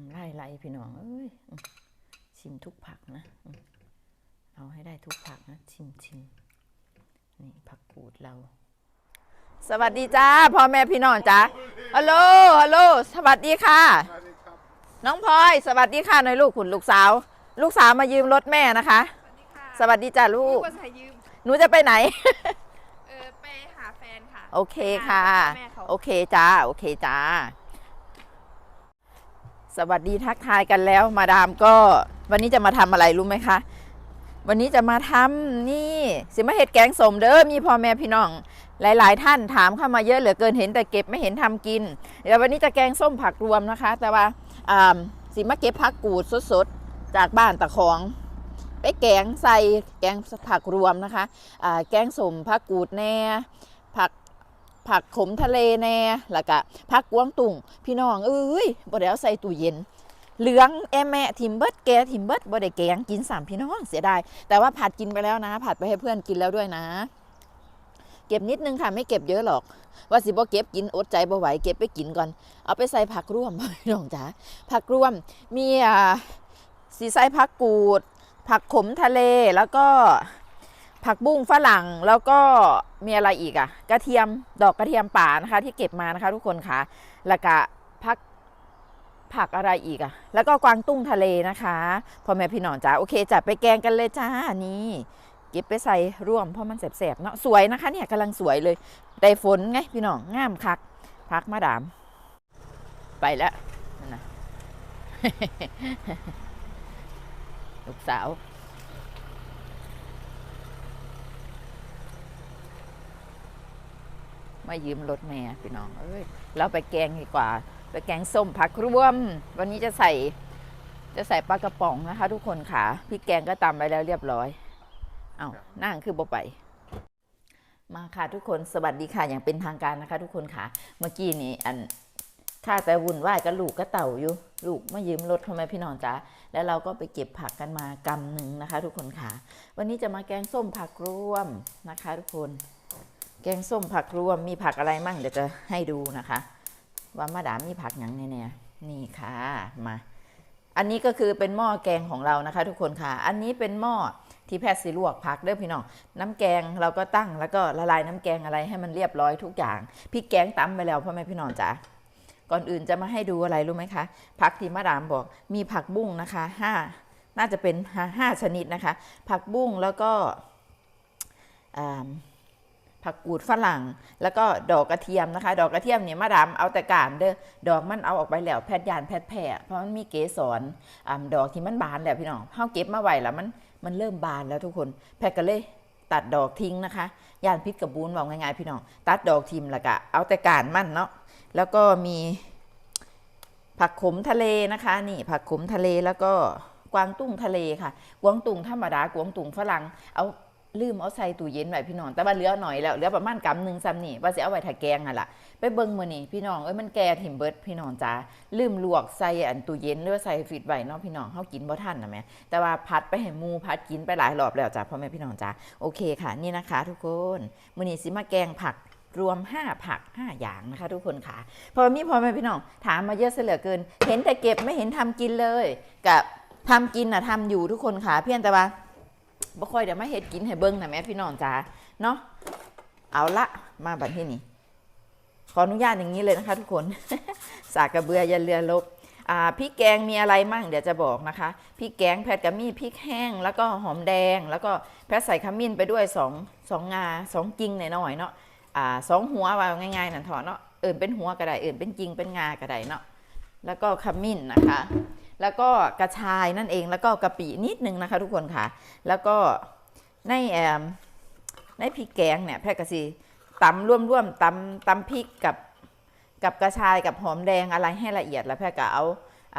น้ำลายไหลพี่น้องเอ้ยอืมชิมทุกผักนะอืมเอาให้ได้ทุกผักนะ ชิมชิมนี่ผักกูดเรา สวัสดีจ้าพ่อแม่พี่น้องจ้าฮัลโหลฮัลโหลสวัสดีค่ะ น้องพลอย สวัสดีค่ะหน่อยลูกคุณลูกสาว ลูกสาวมายืมรถแม่นะคะ สวัสดีจ้าลูลูกกว่าจะยืมหนูจะไปไหนเออไปหาแฟนค่ะ โอเคค่ะไปหาแม่เขาโอเคจ้าโอเคจ้า สวัสดีทักทายกันแล้วมาดามก็วันนี้จะมาทำอะไรรู้ไหมคะ วันนี้จะมาทำนี่สิมาเห็ดแกงสมเด้อมีพ่อแม่พี่น้อง หลาย ๆ ท่านถามเข้ามาเยอะเหลือเกินเห็นแต่เก็บไม่เห็นทำกินเดี๋ยววันนี้จะแกงส้มผักรวมนะคะ แต่ว่าสิมาเก็บผักกูดสดๆจากบ้านตะของไปแกงใส่แกงผักรวมนะคะแกงสมผักกูดแน่ ผักขมทะเลแน่แล้วก็ผักกวงตุ่งพี่น้องเอ้ยบ่ได้เอาใส่ตู้เย็นเหลืองแอแม่ทิมเบิร์ดแกทิมเบิร์ดบ่ได้แกงกินสามพี่น้องเสียดายแต่ว่าผัดกินไปแล้วนะ ผัดไปให้เพื่อนกินแล้วด้วยนะ เก็บนิดนึงค่ะไม่เก็บเยอะหรอก ว่าสิบ่เก็บกินอดใจบ่ไหวเก็บไปกินก่อน เอาไปใส่ผักร่วมพี่น้องจ๋าผักร่วมมีอ่าสีใส่ผักกูด ผักขมทะเลแล้วก็ ผักบุ้งฝรั่งแล้วก็มีอะไรอีกอะกระเทียมดอกกระเทียมป่านะคะ ที่เก็บมานะคะ ทุกคนค่ะแล้วก็ผักผักอะไรอีกอะแล้วก็กวางตุ้งทะเลนะคะพ่อแม่พี่น้องจ้าโอเคจัดไปแกงกันเลยจ้านี่เก็บไปใส่ร่วมเพราะมันแสบๆเนาะสวยนะคะเนี่ยกำลังสวยเลยได้ฝนไงพี่น้องงามคักพักมาดาม ไปแล้วนั่นนะลูกสาว มายืมรถแม่พี่น้องเอ้ยเราไปแกงดีกว่า ไปแกงส้มผักรวม วันนี้จะใส่จะใส่ปลากระป๋องนะคะ ทุกคนค่ะพี่แกงก็ตำไปแล้วเรียบร้อย เอานั่งคือบ่ไป มาค่ะทุกคนสวัสดีค่ะอย่างเป็นทางการนะคะ ทุกคนค่ะ เมื่อกี้นี้อันข้าแต่วุ่นวายกับลูกก็เต่าอยู่ ลูกมายืมรถทำไมพี่น้องจ๊ะแล้วเราก็ไปเก็บผักกันมากำหนึ่งนะคะ ทุกคนค่ะ วันนี้จะมาแกงส้มผักรวมนะคะ ทุกคน แกงส้มผักรวมมีผักอะไรมั่งเดี๋ยวจะให้ดูนะคะ ว่ามาดามมีผักหยังแน่ๆนี่ค่ะมา อันนี้ก็คือเป็นหม้อแกงของเรานะคะ ทุกคนค่ะ อันนี้เป็นหม้อที่แพทย์สิลวกผักเด้อพี่น้องน้ำแกงเราก็ตั้งแล้วก็ละลายน้ำแกงอะไรให้มันเรียบร้อยทุกอย่างพริกแกงตำไปแล้วพ่อแม่พี่น้องจ๋าก่อนอื่นจะมาให้ดูอะไรรู้ไหมคะผักที่มาดามบอกมีผักบุ้งนะคะห้าน่าจะเป็นห้าห้าชนิดนะคะ ผักบุ้งแล้วก็อ่า ผักกูดฝรั่ง แล้วก็ดอกกระเทียมนะคะ ดอกกระเทียมเนี่ยมาดามเอาแต่การเด้อดอกมันเอาออกไปแล้วแพทย์ยานแพทย์แผ่เพราะมันมีเกสรอ่าดอกที่มันบานแล้วพี่น้องเฮาเก็บมาไว้แล้วมันมันเริ่มบานแล้วทุกคนแพทย์ก็เลยตัดดอกทิ้งนะคะยานพิษกับบูนบอกง่ายๆพี่น้องตัดดอกทิมล้วก็เอาแต่การมันเนาะแล้วก็มีผักขมทะเลนะคะ นี่ผักขมทะเลแล้วก็กวางตุ้งทะเลค่ะ กวางตุ้งธรรมดากวางตุ้งฝรั่งเอา ลืมเอาใส่ตู้เย็นไว้พี่น้องแต่ว่าเหลือหน่อยแล้วเหลือประมาณกำหนึ่งซ้ำนี่ว่าสิเอาไว้ถ้าแกงอะล่ะไปเบิ่งมื้อนี้พี่น้องเอ้ยมันแก่ถิ่มเบิดพี่น้องจ้าลืมลวกใส่อันตู้เย็นหรือว่าใส่ฟรีดไว้เนาะพี่น้องเฮากินบ่ทันนะแม่แต่ว่าพัดไปให้หมูพัดกินไปหลายรอบแล้วจ้าพ่อแม่พี่น้องจ้าโอเคค่ะ นี่นะคะ ทุกคนมื้อนี้สิมาแกงผักรวม 5 ผัก 5 อย่างนะคะ ทุกคนค่ะพอมีพ่อแม่พี่น้องถามมาเยอะเสียเหลือเกิน เห็นแต่เก็บไม่เห็นทำกินเลย กับทำกินน่ะทำอยู่ทุกคนค่ะเพียงแต่ว่า บ่ค่อยเดี๋ยวมาเฮ็ดกินให้เบิ่งนะแม่พี่น้องจ๋าเนาะเอาละมาบัดที่นี่ขออนุญาตอย่างนี้เลยนะคะ ทุกคน สากระเบือย่าเรือลบอ่าพริกแกงมีอะไรมั่งเดี๋ยวจะบอกนะคะพริกแกงแพทก็มีพริกแห้ง แล้วก็หอมแดง แล้วก็แพทใส่ขมิ้นไปด้วยสองสองงาสองกิ่งหน่อยๆเนาะอ่าสองหัวว่าง่ายๆนั่นเถอะเนาะเอิ่นเป็นหัวก็ได้เอิ่นเป็นกิ่งเป็นงาก็ได้เนาะแล้วก็ขมิ้นนะคะ แล้วก็กระชายนั่นเองแล้วก็กะปินิดนึงนะคะทุกคนค่ะ แล้วก็ในแอมในพริกแกงเนี่ยแพทย์กสิตำร่วมๆตำตำพริกกับกับกระชายกับหอมแดงอะไรให้ละเอียดแล้วแพทย์ก็เอาอ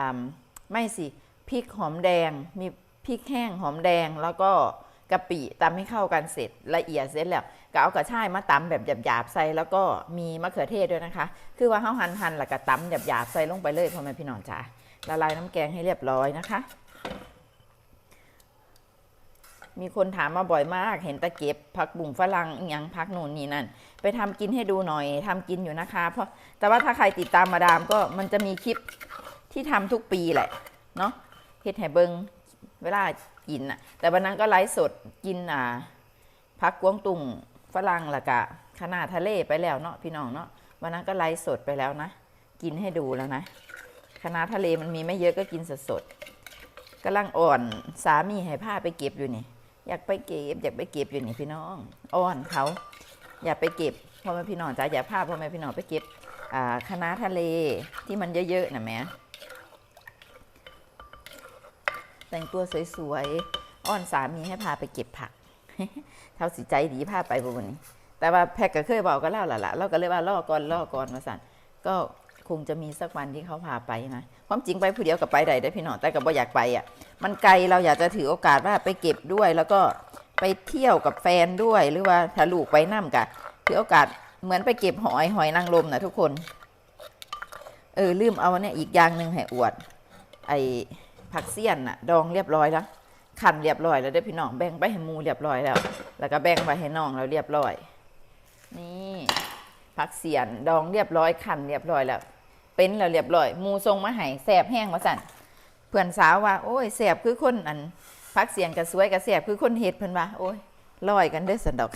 ไม่สิพริกหอมแดงมีพริกแห้งหอมแดงแล้วก็กะปิตำให้เข้ากันเสร็จละเอียดเสร็จแล้วก็เอากระชายมาตำแบบหยาบๆใส่แล้วก็มีมะเขือเทศด้วยนะคะ คือว่าเขาหั่นๆแล้วก็ตำหยาบๆใส่ลงไปเลยพ่อแม่พี่น้องจ๋า ละลายน้ำแกงให้เรียบร้อยนะคะ มีคนถามมาบ่อยมาก เห็นตะเก็บผักบุ่งฝรั่งอหยังผักโน่นนี่นั่น ไปทำกินให้ดูหน่อยทำกินอยู่นะคะ เพราะแต่ว่าถ้าใครติดตามมาดามก็มันจะมีคลิปที่ทำทุกปีแหละเนาะเฮ็ดให้เบิงเวลากินอะแต่วันนั้นก็ไลฟ์สดกินอ่าพักกวงตุงฝรั่งละกะขนาทะเลไปแล้วเนาะพี่น้องเนาะวันนั้นก็ไลฟ์สดไปแล้วนะ กินให้ดูแล้วนะ คณะทะเลมันมีไม่เยอะก็กินสดๆกำลังอ่อนสามีให้ผ้าไปเก็บอยู่นี่ อยากไปเก็บ อยากไปเก็บอยู่นี่พี่น้องอ้อนเขา อยากไปเก็บพ่อแม่พี่น้องจ้าอยากพาพ่อแม่พี่น้องไปเก็บคณะทะเลที่มันเยอะๆนะแม่แต่งตัวสวยๆอ้อนสามีให้พาไปเก็บผักเท่าสิใจดีพาไปบ่วันนี้ แต่ว่าแพ็กก็เคยบอกก็เล่าละละเราก็เลยว่าล่อก่อนล่อก่อนมาสั่นก็ คงจะมีสักวันที่เขาพาไปนะความจริงไปผู้เดียวกับไปได้ได้พี่น้องแต่ก็บ่อยากไปอะ มันไกลเราอยากจะถือโอกาสว่าไปเก็บด้วย แล้วก็ไปเที่ยวกับแฟนด้วยหรือว่าถ้าลูกไปนั่มกะถือโอกาสเหมือนไปเก็บหอยหอยนางรมนะทุกคน เออลืมเอาเนี่ยอีกอย่างหนึ่งให้อวด ไอ้ผักเสี้ยนน่ะ ดองเรียบร้อยแล้วขันเรียบร้อยแล้วได้พี่น้องแบ่งไปให้มูเรียบร้อยแล้ว แล้วก็แบ่งไปให้น้องเราเรียบร้อย นี่ ผักเสียนดองเรียบร้อยขันเรียบร้อยแล้วเป็นแล้วเรียบร้อยมูทรงมาให้แสบแห้งมาสั่นเพื่อนสาวว่า โอ้ยแสบคือคนอันพักเสียงกับสวยกับแสบคือคนเฮ็ดเพิ่นว่าโอ้ยลอยกันเด้อสันดอก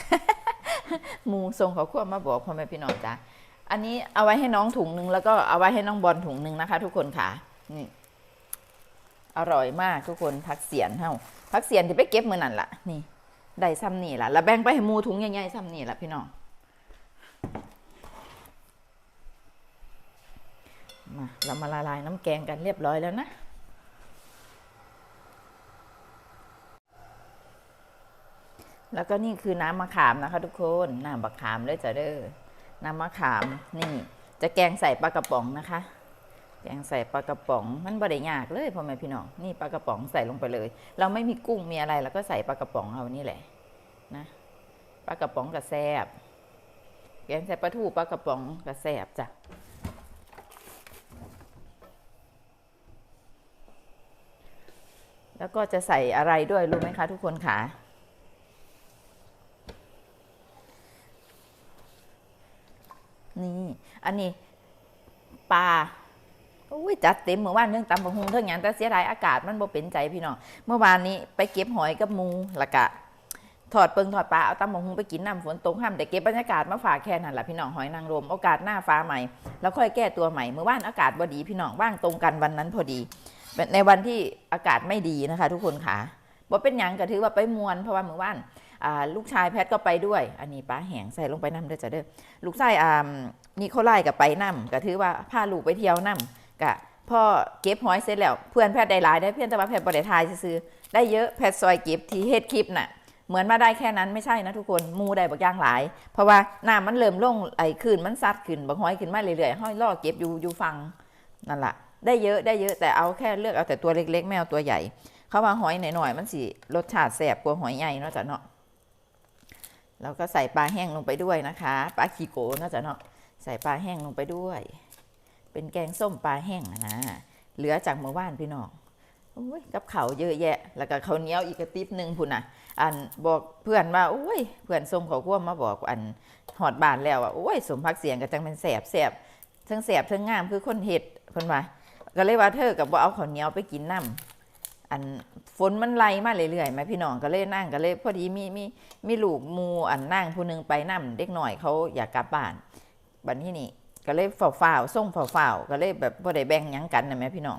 มูทรงเขาควบมาบอกพ่อแม่พี่น้องจ้าอันนี้เอาไว้ให้น้องถุงหนึงแล้วก็เอาไว้ให้น้องบอลถุงหนึงนะคะ ทุกคนค่ะนี่อร่อยมากทุกคนพักเสียนเฮาพักเสียนที่ไปเก็บมือนั่นล่ะนี่ได้ซ้ำนี่ละแล้วแบ่งไปให้มูถุงใหญ่ๆซ้ำนี่ละพี่น้อง มาเรามาละลายน้ำแกงกันเรียบร้อยแล้วนะ แล้วก็นี่คือน้ำมะขามนะคะ ทุกคนน้ำมะขามเลยจ้ะเด้อน้ำมะขามนี่ จะแกงใส่ปลากระป๋องนะคะ แกงใส่ปลากระป๋องมันบ่ได้ยากเลยพ่อแม่พี่น้องนี่ปลากระป๋องใส่ลงไปเลย เราไม่มีกุ้งมีอะไรเราก็ใส่ปลากระป๋องเอานี่แหละนะปลากระป๋องกับแซบแกงใส่ปลาทูปลากระป๋องกับแซบจ้ะ แล้วก็จะใส่อะไรด้วยรู้ไหมคะทุกคนคะนี่อันนี้ปลาโอ้ยจัดเต็มเมื่อวานเรื่องตำบักหุงเท่าอย่างแต่เสียดายอากาศมันบ่เป็นใจพี่น้องเมื่อวานนี้ไปเก็บหอยกับมูละกะถอดเปิงถอดปลาเอาตำบักหุงไปกินน้ำฝนตกห้ามแต่เก็บบรรยากาศมาฝากแค่นั้นแหละพี่น้องหอยนางรมโอกาสหน้าฟ้าใหม่ แล้วค่อยแก้ตัวใหม่เมื่อวานอากาศบ่ดีพี่น้องว่างตรงกันวันนั้นพอดี ในวันที่อากาศไม่ดีนะคะ ทุกคนค่ะบ่เป็นยังก็ถือว่าไปมวนเพราะว่าเมื่อวานลูกชายแพทย์ก็ไปด้วย อันนี้ปลาแหงใส่ลงไปน้ำเด้อจ้ะเด้อลูกชายอ่านิโคไลกับไปนํก็ถือว่าพาลูกไปเที่ยวนํกะพ่อเก็บหอยเสร็จแล้วเพื่อนแพทย์ได้หลายได้เพื่อนแต่ว่าแพทย์บ่ได้ทายซื้อได้เยอะแพทย์ซอยเก็บที่เฮ็ดคลิปน่ะเหมือนมาได้แค่นั้นไม่ใช่นะทุกคนมูได้บักอย่างหลาย เพราะว่าน้ำมันเริ่มลงไอ้ขึ้นมันซัดขึ้นบักหอยขึ้นมาเรื่อยๆห้อยล่อเก็บอยู่อยู่ฟังนั่นแหละ ได้เยอะได้เยอะแต่เอาแค่เลือกเอาแต่ตัวเล็กๆไม่เอาตัวใหญ่ เขาว่าหอยหน่อยๆมันสิรสชาติแสบกว่าหอยใหญ่นาะจ้ะเนาะแล้วก็ใส่ปลาแห้งลงไปด้วยนะคะปลาขีโกนาะจ้ะเนาะใส่ปลาแห้งลงไปด้วย เป็นแกงส้มปลาแห้งนะเหลือจากเมื่อวานพี่น้องอ้ยกับเขาเยอะแยะ แล้วก็เขาเนี้ยวอีกกระติบหนึ่งพุ่นน่ะ อันบอกเพื่อนว่าโอ้ย เพื่อนส่งเขาควมมาบอกอันหอดบานแล้วอะโอ้ยสมพักเสียงก็จังเป็นแสบแสบทั้งแสบทั้งงามคือคนเห็ดเพิ่นว่า ก็เลยว่าเธอกับว่าเอาข้าวเหนียวไปกินน้ำอันฝนมันไล่มาเรื่อยๆไหมพี่น้องก็เลยนั่งก็เลยพอดีมีมีมีลูกมูอันนั่งผู้หนึงไปนั่เด็กหน่อยเขาอยากกลับบ้านบัดนี้นี่ก็เลยฝ่าฝ่าวๆส่งฝ่าฝ่าวๆก็เลยแบบบ่ได้แบ่งยังกันนะแม่พี่น้อง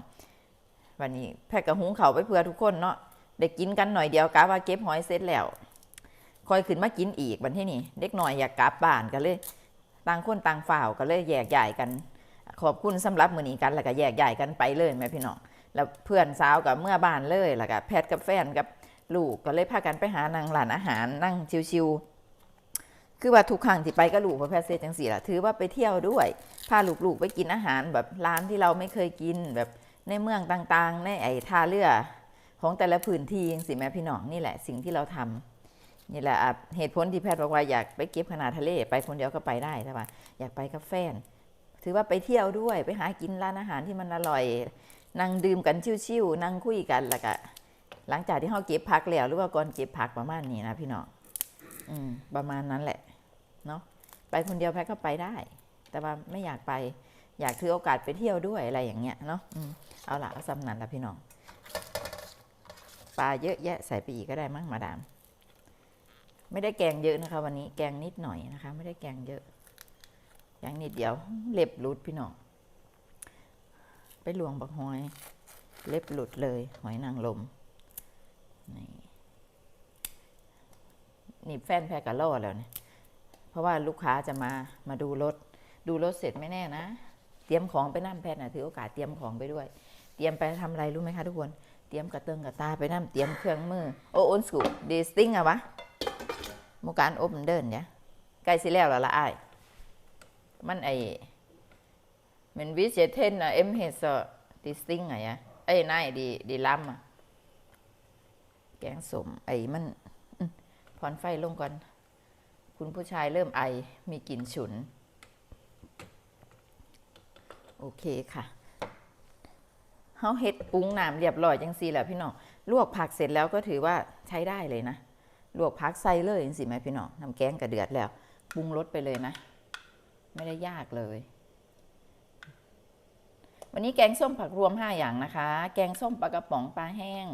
วันนี้แพทย์กระหุงเขาไปเพื่อทุกคนเนาะได้กินกันหน่อยเดียวกะว่าเก็บหอยเสร็จแล้วคอยขึ้นมากินอีกบัดที่นี่เด็กหน่อยอยากกลับบ้านก็เลยต่างคนต่างฝ่าวก็เลยแยกย้ายกัน ขอบคุณสำหรับมือนี้กันแล้วก็แยกย้ายกันไปเลยแม่พี่น้องแล้วเพื่อนสาวกับเมื่อบ้านเลยแล้วก็แพทย์กับแฟนกับลูกก็เลยพากันไปหานางร้านอาหารนั่งชิวๆคือว่าทุกครั้งที่ไปก็ลูกพระแพทย์เซจังสีล่ะถือว่าไปเที่ยวด้วยพาลูกๆไปกินอาหารแบบร้านที่เราไม่เคยกินแบบในเมืองต่างๆ ในไอ้ท่าเรือของแต่ละพื้นที่ยังสิแม่พี่น้องนี่แหละ สิ่งที่เราทำนี่แหละอะเหตุผลที่แพทย์บอกว่าอยากไปเก็บขนาดทะเล ไปคนเดียวก็ไปได้ใช่ปะอยากไปกับแฟน ถือว่าไปเที่ยวด้วยไปหากินร้านอาหารที่มันอร่อย นั่งดื่มกันชิวๆนั่งคุยกันแล้วก็หลังจากที่เขาเก็บผักแล้วหรือว่าก่อนเก็บผักประมาณนี้นะพี่น้องอืมประมาณนั้นแหละเนาะไปคนเดียวแพ็คก็ไปได้ แต่ว่าไม่อยากไป อยากถือโอกาสไปเที่ยวด้วยอะไรอย่างเงี้ยเนาะอเอาละเอาสำนันละพี่น้องปลาเยอะแยะใส่ไปอีกก็ได้มั้งมาดาม ไม่ได้แกงเยอะนะคะ วันนี้แกงนิดหน่อยนะคะ ไม่ได้แกงเยอะ แกงนิดเดียว เล็บหลุดพี่น้องไปลวงบักหอย เล็บหลุดเลย หอยนางรมนี่นี่แฟนแพรกะล่อแล้วเนี่ยเพราะว่าลูกค้าจะมามาดูรถ ดูรถเสร็จไม่แน่นะ เตรียมของไปนั่แพทย์นะถือโอกาสเตรียมของไปด้วย เตรียมไปทำอะไรรู้ไหมคะทุกคน เตรียมกระเติงกระตาไปนั่เตรียมเครื่องมือ โอ้โอนสูดีสติ้งอะวะมูการอบเดินเนี่ยใกล้สิแล้วล้วละอ้าย มันไอมันวิเศษเทนอะเอ็มเฮสดีสติ้งอะยะไอ้นายดีดีล้ำอะแกงสมไอ้มันอืมพรไฟลงก่อน คุณผู้ชายเริ่มไอมีกลิ่นฉุน โอเคค่ะเฮาเฮ็ดปรุงน้ำเรียบร้อยจังซี่แหละพี่น้องลวกผักเสร็จแล้วก็ถือว่าใช้ได้เลยนะลวกผักใส่เลยจังซี่ไหมพี่น้องน้ำแกงกระเดือดแล้วปรุงรสไปเลยนะ ไม่ได้ยากเลย วันนี้แกงส้มผักรวม 5 อย่างนะคะ แกงส้มปลากระป๋องปลาแห้ง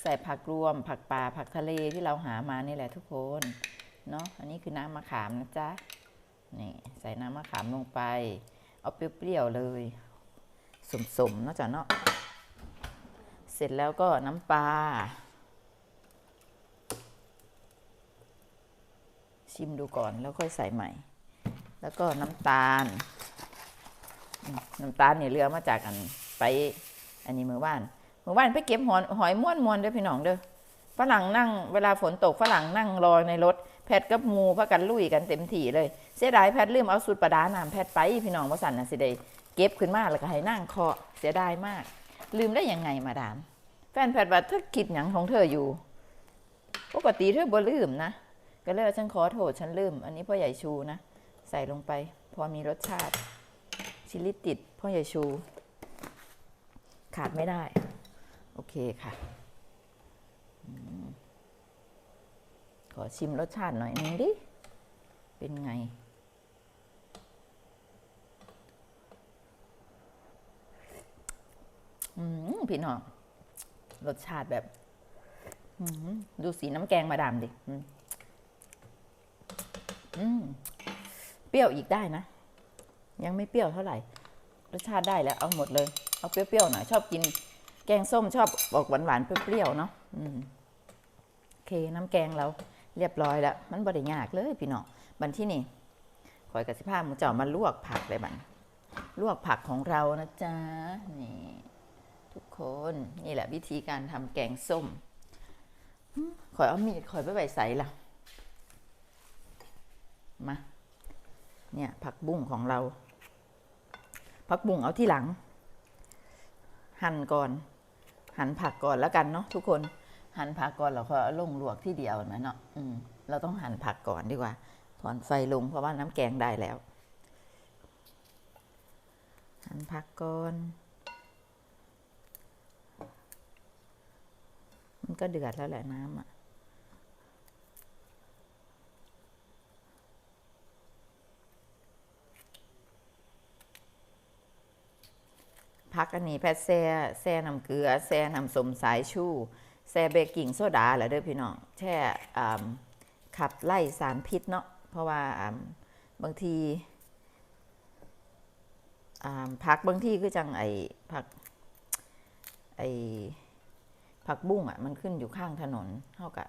ใส่ผักรวม ผักป่าผักทะเลที่เราหามานี่แหละทุกคนเนาะอันนี้คือน้ำมะขามนะจ๊ะนี่ใส่น้ำมะขามลงไป เอาเปรี้ยวๆเลยสมๆเนาะจ๊ะเนาะเสร็จแล้วก็น้ำปลาชิมดูก่อนแล้วค่อยใส่ใหม่ แล้วก็น้ำตาล น้ำตาลเนี่ยเรือมาจากอันไปอันนี้มือว่านมือว่านไปเก็บหอยหอยม้วนมวนๆเด้อพี่น้องเด้อฝรั่งนั่งเวลาฝนตกฝรั่งนั่งรอในรถ แพทกับมูพากันลุยกันเต็มที่เลย เสียดายแพทลืมเอาสูตรประดาน้ำแพทไปพี่น้องว่าสันนะสิได้เก็บขึ้นมาแล้วก็ให้นั่งเคาะเสียดายมาก ลืมได้ยังไงมาดาม แฟนแพทว่าเธอคิดหยังของเธออยู่ปกติเธอบ่ลืมนะก็เลยว่าฉันขอโทษฉันลืม อันนี้พ่อใหญ่ชูนะ ใส่ลงไป พอมีรสชาติ ชิลลิติดพ่อใหญ่ชู ขาดไม่ได้ โอเคค่ะ ขอชิมรสชาติหน่อยนึงดิ เป็นไง อืมพี่น้องรสชาติแบบดูสีน้ำแกงมาดามดิ อืม เปรี้ยวอีกได้นะ ยังไม่เปรี้ยวเท่าไหร่ รสชาติได้แล้วเอาหมดเลย เอาเปรี้ยวๆหน่อยชอบกิน แกงส้มชอบบอกหวานๆเปรี้ยวๆเนาะอืมโอเคน้ำแกงเราเรียบร้อยแล้ว มันบริยากเลยพี่น้องบันที่นี่คอยกับสิผ้าหมูเจ้ามาลวกผักเลยบันลวกผักของเรานะจ๊ะนี่ทุกคนนี่แหละวิธีการทำแกงส้มหืมขอยเอามีดขอยไปไว้ใส่ละมา เนี่ยผักบุ้งของเรา ผักบุ้งเอาที่หลัง หั่นก่อน หั่นผักก่อนแล้วกันเนาะทุกคน หั่นผักก่อนเราก็เอาลงลวกที่เดียวนะเนาะอืมเราต้องหั่นผักก่อนดีกว่าถอนไฟลงเพราะว่าน้ำแกงได้แล้ว หั่นผักก่อน มันก็เดือดแล้วแหละน้ำอะ พักอันนี้แพทแซ่แซ่น้ำเกลือแซ่น้ำสมสายชูแซ่เบกกิ้งโซดาแหละเด้อพี่น้องแช่ขับไล่สารพิษเนาะเพราะว่าบางทีผักบางที่คือจังไอผักไอผักบุ้งอะมันขึ้นอยู่ข้างถนนเท่ากับ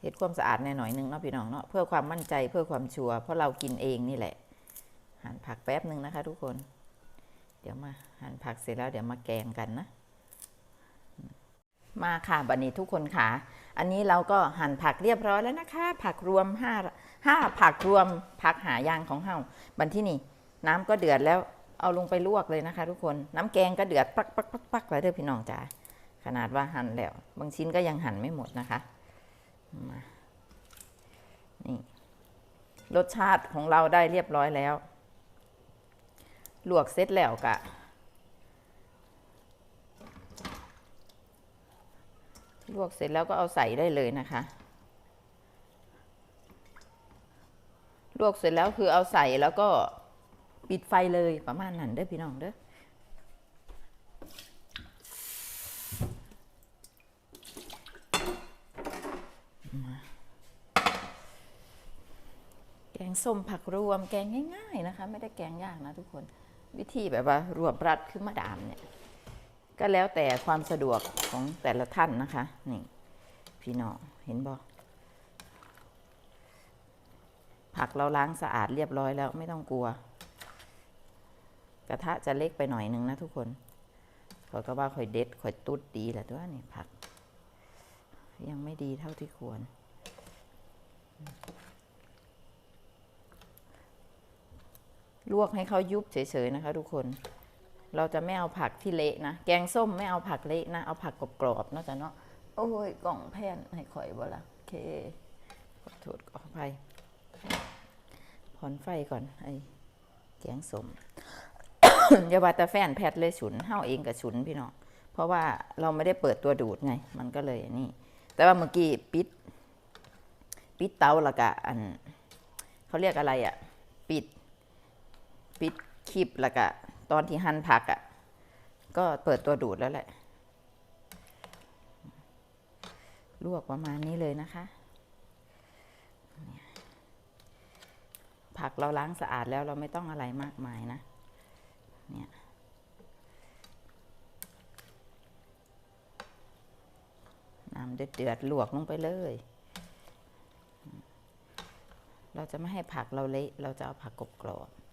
เฮ็ดความสะอาดแน่หน่อยนึงเนาะพี่น้องเนาะเพื่อความมั่นใจเพื่อความชัวร์เพราะเรากินเองนี่แหละหั่นผักแป๊บหนึ่งนะคะทุกคน เดี๋ยวมาหั่นผักเสร็จแล้วเดี๋ยวมาแกงกันนะ มาค่ะบันนี้ทุกคนค่ะ อันนี้เราก็หั่นผักเรียบร้อยแล้วนะคะ ผักรวมห้าห้าผักรวมผักหายางของเฮาบันที่นี่ น้ำก็เดือดแล้วเอาลงไปลวกเลยนะคะ ทุกคนน้ำแกงก็เดือดปักปักปักปักเลยเด้อพี่น้องจ๋าขนาดว่าหั่นแล้ว บางชิ้นก็ยังหั่นไม่หมดนะคะมานี่รสชาติของเราได้เรียบร้อยแล้ว ลวกเสร็จแล้วกะลวกเสร็จแล้วก็เอาใส่ได้เลยนะคะ ลวกเสร็จแล้วคือเอาใส่แล้วก็ปิดไฟเลยประมาณนั้นเด้อพี่น้องเด้อแกงส้มผักรวมแกงง่าย ๆ นะคะ ไม่ได้แกงยากนะทุกคน วิธีแบบว่ารวบรัดขึ้นมาดามเนี่ย ก็แล้วแต่ความสะดวกของแต่ละท่านนะคะ นี่ พี่น้องเห็นบอกผักเราล้างสะอาดเรียบร้อยแล้วไม่ต้องกลัว กระทะจะเล็กไปหน่อยหนึ่งนะทุกคนขอยก็ว่าข่อยเด็ดข่อยตุ๊ดดีแหละตัวนี่ผัก ยังไม่ดีเท่าที่ควร ลวกให้เขายุบเฉยๆนะคะ ทุกคน เราจะไม่เอาผักที่เละนะ แกงส้มไม่เอาผักเละนะ เอาผักกรอบๆนอะจ๊ะเนาะ โอ้ยกล่องแผ่นให้ข่อยบ่ละโอเค ขอโทษขออภัยผ่อนไฟก่อนไอ้แกงส้มอย่าว่าแต่แฟนแพทเลยฉุนเฮาเองกับฉุนพี่น้อง เพราะว่าเราไม่ได้เปิดตัวดูดไง มันก็เลยนี่ แต่ว่าเมื่อกี้ปิด ปิดเตาล้วก็อันเขาเรียกอะไรอะ่ะ ปิด ปิดคลิปแล้วก็ตอนที่หั่นผักอะ่ะ ก็เปิดตัวดูดแล้วแหละ ลวกประมาณนี้เลยนะคะ ผักเราล้างสะอาดแล้วเราไม่ต้องอะไรมากมายนะ เนี่ยน้ำเดือดๆลวกลงไปเลย เราจะไม่ให้ผักเราเละ เราจะเอาผักกรอบๆ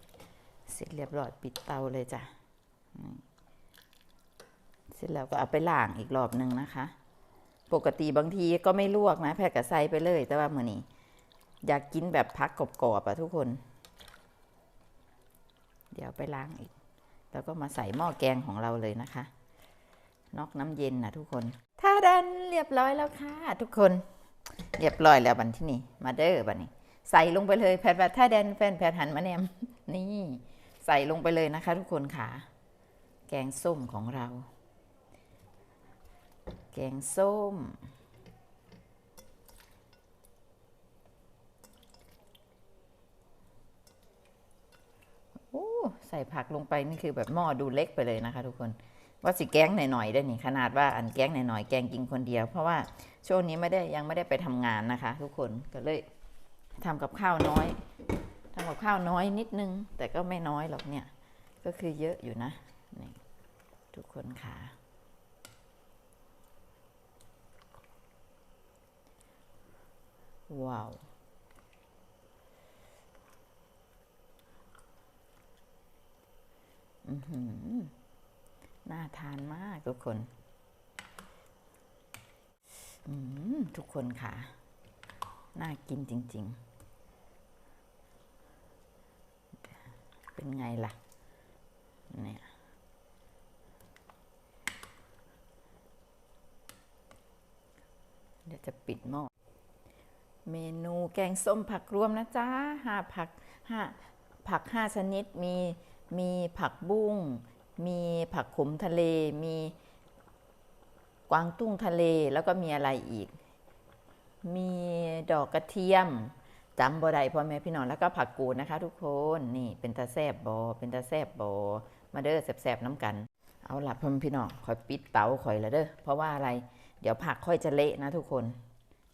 เสร็จเรียบร้อยปิดเตาเลยจ้ะเสร็จแล้วก็เอาไปล้างอีกรอบหนึ่งนะคะ ปกติบางทีก็ไม่ลวกนะ แพทย์กับใส่ไปเลย แต่ว่ามื่อนี้ อยากกินแบบพักกรอบๆอะทุกคน เดี๋ยวไปล้างอีก แล้วก็มาใส่หม้อแกงของเราเลยนะคะ นอกน้ำเย็นนะทุกคนท่าดันเรียบร้อยแล้วค่ะ ทุกคน เรียบร้อยแล้วบันที่นี่มาเด้อบันนี้ ใส่ลงไปเลยแพทย์แบบท่าแดนแฟนแพทหันมาแนมนี่ ใส่ลงไปเลยนะคะ ทุกคนค่ะ แกงส้มของเรา แกงส้ม ใส่ผักลงไปนี่คือแบบหม้อดูเล็กไปเลยนะคะ ทุกคนว่าสิแกงหน่อยๆได้นี่ขนาดว่าอันแกงหน่อยๆแกงกินคนเดียว เพราะว่าช่วงนี้ไม่ได้ยังไม่ได้ไปทำงานนะคะ ทุกคนก็เลยทำกับข้าวน้อยำกับข้าวน้อยนิดนึง แต่ก็ไม่น้อยหรอกเนี่ย ก็คือเยอะอยู่นะนี่ทุกคนค่ะว้าวอืหน่าทานมากทุกคนอืทุกคนค่ะ น่ากินจริง ๆ เป็นไงล่ะ เนี่ย เดี๋ยวจะปิดหม้อ เมนูแกงส้มผักรวมนะจ๊ะห้าผักห้าผักห้าชนิด มี มีผักบุ้ง มีผักขมทะเล มีกวางตุ้งทะเล แล้วก็มีอะไรอีก มีดอกกระเทียม จำบ่ได้พ่อแม่พี่น้องแล้วก็ผักกูดนะคะ ทุกคนนี่เป็นตาแซบบอเป็นตาแซบบอมาเด้อแซบๆน้ำกัน เอาละพ่อแม่พี่น้องคอยปิดเตาคอยละเด้อเพราะว่าอะไร เดี๋ยวผักค่อยจะเละนะทุกคน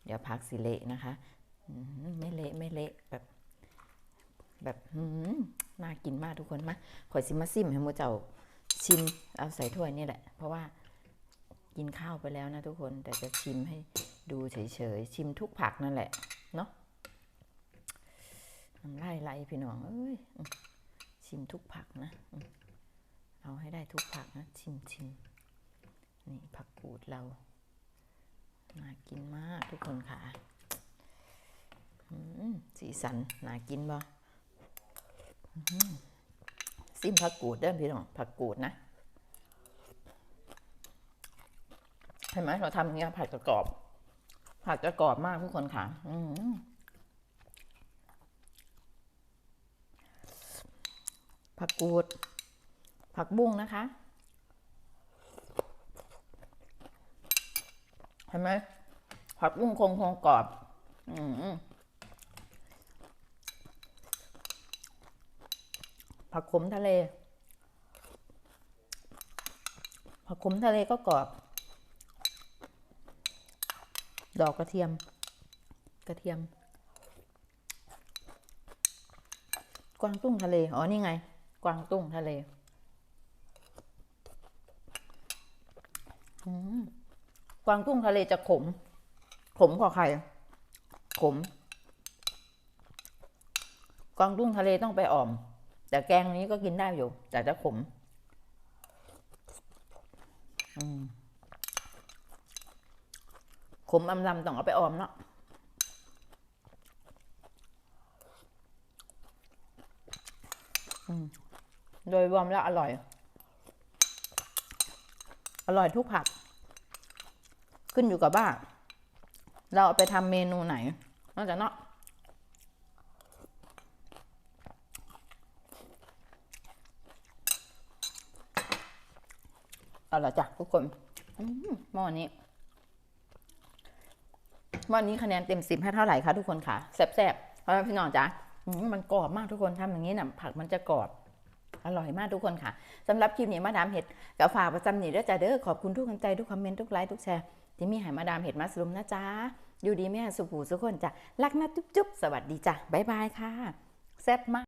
เดี๋ยวผักสิเละนะคะไม่เละไม่เละแบบแบบอืมน่ากินมากทุกคนมาข่อยซิมาซิมให้มูเจ้าชิมเอาใส่ถ้วยนี่แหละ เพราะว่ากินข้าวไปแล้วนะทุกคนแต่จะชิมให้ดูเฉยๆชิมทุกผักนั่นแหละเนาะ น้ำลายไหลพี่น้อง เอ้ย ชิมทุกผักนะ เอาให้ได้ทุกผักนะ ชิมชิมนี่ผักกูดเรา น่ากินมากทุกคนค่ะสีสันน่ากินบ่อื้อหือซิมผักกูดเด้อพี่น้อง ผักกูดนะเห็นไหมเราทำอย่างเงี้ยผัดจะกรอบ ผัดจะกรอบมากทุกคนค่ะ อืม ผักกูด ผักบุ้งนะคะ เห็นไหมผัดบุ้งคงคงกรอบ อืมผักขมทะเล ผักขมทะเลก็กรอบ ดอกกระเทียม กระเทียม กวางตุ้งทะเล อ๋อ นี่ไง กวางตุ้งทะเลกวางตุ้งทะเลจะขม ขมกว่าไข่ขม กวางตุ้งทะเลต้องไปอ่อม แต่แกงนี้ก็กินได้อยู่ แต่จะขมอืมขมอำลำต้องเอาไปออมเนาะอืม โดยรวมแล้วอร่อย อร่อยทุกผัก ขึ้นอยู่กับว่าเราเอาไปทำเมนูไหน นอกจากเนาะเอาละจ้ะทุกคนหม้อนี้หม้อนี้คะแนนเต็มสิบให้เท่าไหร่คะทุกคนคะแซ่บๆเพราะพี่น้องจ๋าอืมมันกรอบมากทุกคนทำอย่างนี้น่ะผักมันจะกรอบ อร่อยมากทุกคนค่ะสำหรับคลิปนี้มาดามเห็ดกับฝากประจำหนีด้วยจ้าเด้อขอบคุณทุกกำลังใจทุกคอมเมนต์ทุกไลค์ทุกแชร์ที่มีให้มาดามเห็ดมาสรุมนะจ๊ะอยู่ดีแม่สุขูสุขคนจ้ะรักนะจุ๊บๆสวัสดีจ้ะบ๊ายบายค่ะแซ่บมาก